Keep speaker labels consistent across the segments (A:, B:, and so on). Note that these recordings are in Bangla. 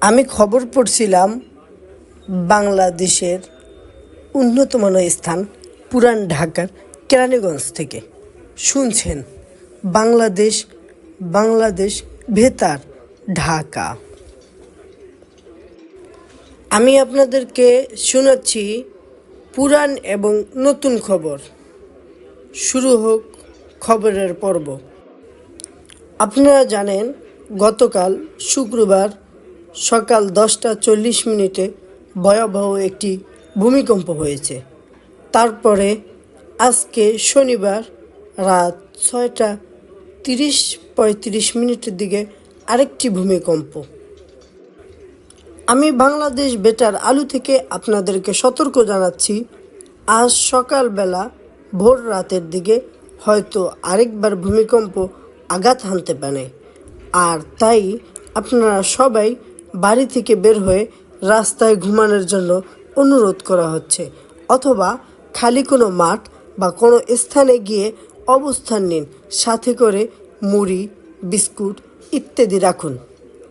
A: আমি খবর পড়ছিলাম বাংলাদেশের উন্নতমান স্থান পুরান ঢাকার কেরানীগঞ্জ থেকে। শুনছেন বাংলাদেশ বাংলাদেশ ভেতার ঢাকা। আমি আপনাদেরকে শোনাচ্ছি পুরান এবং নতুন খবর। শুরু হোক খবরের পর্ব। আপনারা জানেন, গতকাল শুক্রবার সকাল দশটা চল্লিশ মিনিটে ভয়াবহ একটি ভূমিকম্প হয়েছে। তারপরে আজকে শনিবার রাত ছয়টা তিরিশ পঁয়ত্রিশ মিনিটের দিকে আরেকটি ভূমিকম্প। আমি বাংলাদেশ বেটার আলু থেকে আপনাদেরকে সতর্ক জানাচ্ছি, আজ সকালবেলা ভোর রাতের দিকে হয়তো আরেকবার ভূমিকম্প আঘাত হানতে পারে। আর তাই আপনারা সবাই বাড়ি থেকে বের হয়ে রাস্তায় ঘুমানোর জন্য অনুরোধ করা হচ্ছে, অথবা খালি কোনো মাঠ বা কোনো স্থানে গিয়ে অবস্থান নিন, সাথে করে মুড়ি, বিস্কুট ইত্যাদি রাখুন।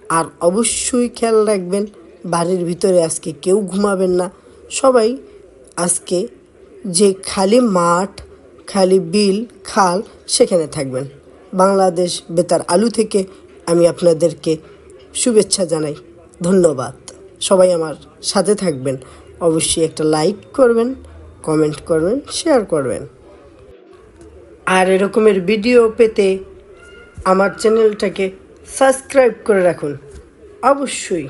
A: আর অবশ্যই খেয়াল রাখবেন, বাড়ির ভিতরে আজকে কেউ ঘুমাবেন না। সবাই আজকে যে খালি মাঠ, খালি বিল, খাল, সেখানে থাকবেন। বাংলাদেশ বেতার আলু থেকে আমি আপনাদেরকে শুভেচ্ছা জানাই। ধন্যবাদ। সবাই আমার সাথে থাকবেন। অবশ্যই একটা লাইক করবেন কমেন্ট করবেন শেয়ার করবেন। আর এরকমের ভিডিও পেতে আমার চ্যানেলটাকে সাবস্ক্রাইব করে রাখুন। অবশ্যই।